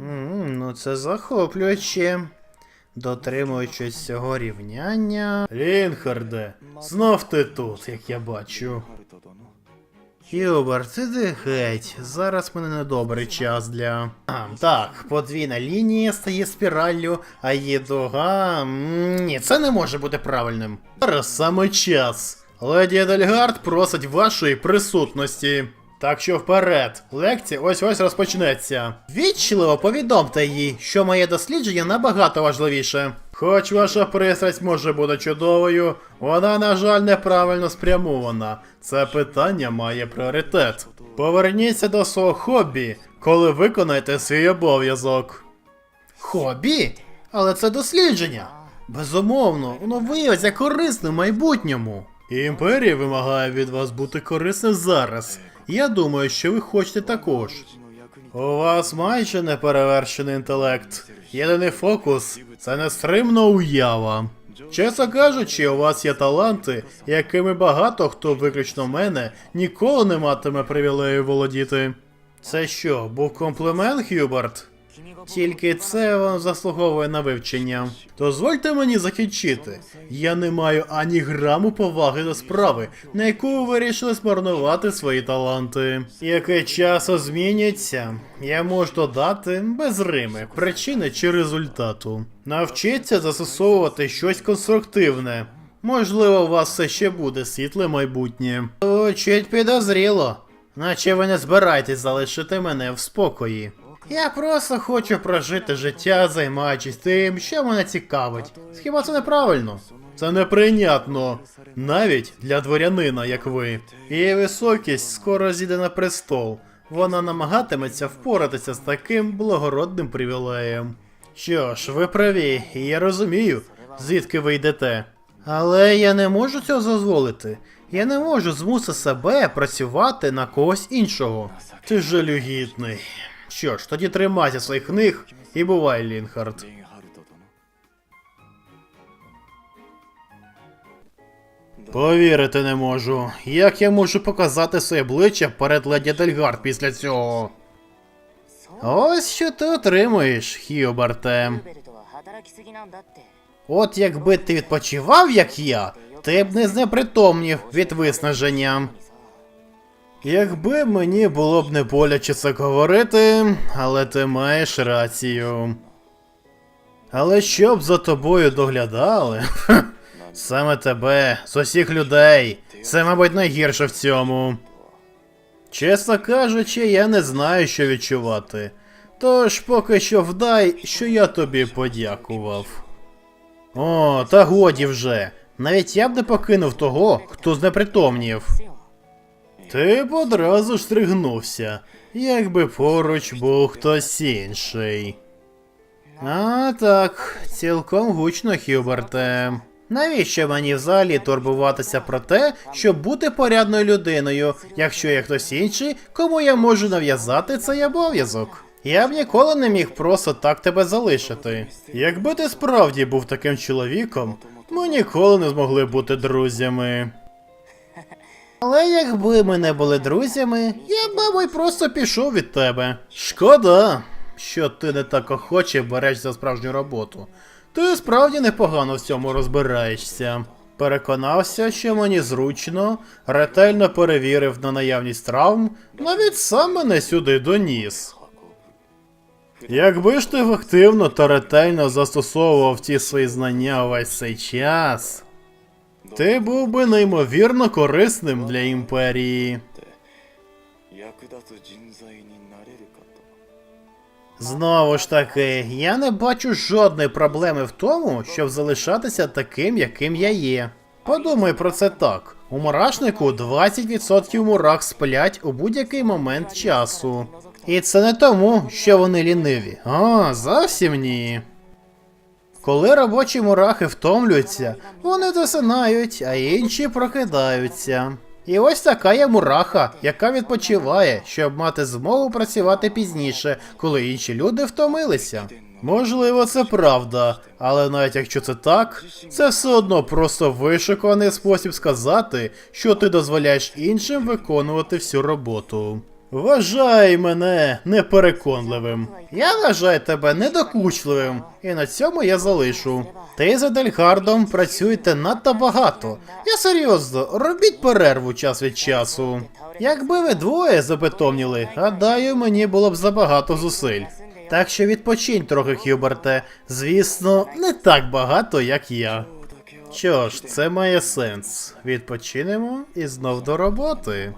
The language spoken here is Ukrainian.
М, ну це захоплююче. Дотримуючись цього рівняння. Лінхарде, знов ти тут, як я бачу. Хілбер, ти геть. Зараз мене недобрий час для. А, так, подвійна лінія стає спіраллю, а її дуга. Ні, це не може бути правильним. Зараз саме час. Леді Едельгард просить вашої присутності. Так що вперед, лекція ось ось розпочнеться. Відчливо повідомте їй, що моє дослідження набагато важливіше. Хоч ваша пристрасть може бути чудовою, вона, на жаль, неправильно спрямована. Це питання має пріоритет. Поверніться до свого хобі, коли виконаєте свій обов'язок. Хобі? Але це дослідження. Безумовно, воно виявиться корисним в майбутньому. Імперія вимагає від вас бути корисним зараз. Я думаю, що ви хочете також. У вас майже неперевершений інтелект. Єдиний фокус це нестримна уява. Чесно кажучи, у вас є таланти, якими багато хто, виключно мене, ніколи не матиме привілею володіти. Це що, був комплімент, Хюберт? Тільки це вам заслуговує на вивчення. Дозвольте мені закінчити. Я не маю ані граму поваги до справи, на яку ви вирішили змарнувати свої таланти. Яке часу змінюється, я можу додати без рими, причини чи результату. Навчіться застосовувати щось конструктивне. Можливо, у вас все ще буде світле майбутнє. Звучить підозріло. Наче ви не збираєтесь залишити мене в спокої. Я просто хочу прожити життя, займаючись тим, що мене цікавить. Хіба це неправильно? Це неприйнятно. Навіть для дворянина, як ви. Її високість скоро зійде на престол. Вона намагатиметься впоратися з таким благородним привілеєм. Що ж, ви праві, я розумію, звідки ви йдете. Але я не можу цього дозволити. Я не можу змусити себе працювати на когось іншого. Ти жалюгідний. Що ж, тоді тримайся своїх книг і бувай, Лінхард. Повірити не можу. Як я можу показати своє обличчя перед леді Дельгард після цього? Ось що ти отримуєш, Хіобарте. От якби ти відпочивав, як я, ти б не знепритомнів від виснаження. Якби мені було б не боляче це говорити, але ти маєш рацію. Але щоб за тобою доглядали, саме тебе, з усіх людей, це, мабуть, найгірше в цьому. Чесно кажучи, я не знаю, що відчувати. Тож поки що вдай, що я тобі подякував. О, та годі вже. Навіть я б не покинув того, хто знепритомнів. Ти б одразу ж стригнувся, якби поруч був хтось інший. А так, цілком гучно, Хюберте. Навіщо мені взагалі турбуватися про те, щоб бути порядною людиною, якщо є хтось інший, кому я можу нав'язати цей обов'язок? Я б ніколи не міг просто так тебе залишити. Якби ти справді був таким чоловіком, ми ніколи не змогли бути друзями. Але якби ми не були друзями, я б, мабуть, просто пішов від тебе. Шкода, що ти не так охоче береш за справжню роботу. Ти справді непогано в цьому розбираєшся. Переконався, що мені зручно, ретельно перевірив на наявність травм, навіть сам мене сюди доніс. Якби ж ти активно та ретельно застосовував ті свої знання увесь цей час, ти був би неймовірно корисним для імперії. Знову ж таки, я не бачу жодної проблеми в тому, щоб залишатися таким, яким я є. Подумай про це так: у мурашнику 20% мурах сплять у будь-який момент часу. І це не тому, що вони ліниві. А, зовсім ні. Коли робочі мурахи втомлюються, вони засинають, а інші прокидаються. І ось така є мураха, яка відпочиває, щоб мати змогу працювати пізніше, коли інші люди втомилися. Можливо, це правда, але навіть якщо це так, це все одно просто вишуканий спосіб сказати, що ти дозволяєш іншим виконувати всю роботу. Вважай мене непереконливим. Я вважаю тебе недокучливим, і на цьому я залишу. Ти з Едельгардом працюєте надто багато. Я серйозно, робіть перерву час від часу. Якби ви двоє запитомніли, гадаю, мені було б забагато зусиль. Так що відпочинь трохи, Хюберте. Звісно, не так багато, як я. Що ж, це має сенс. Відпочинемо і знов до роботи.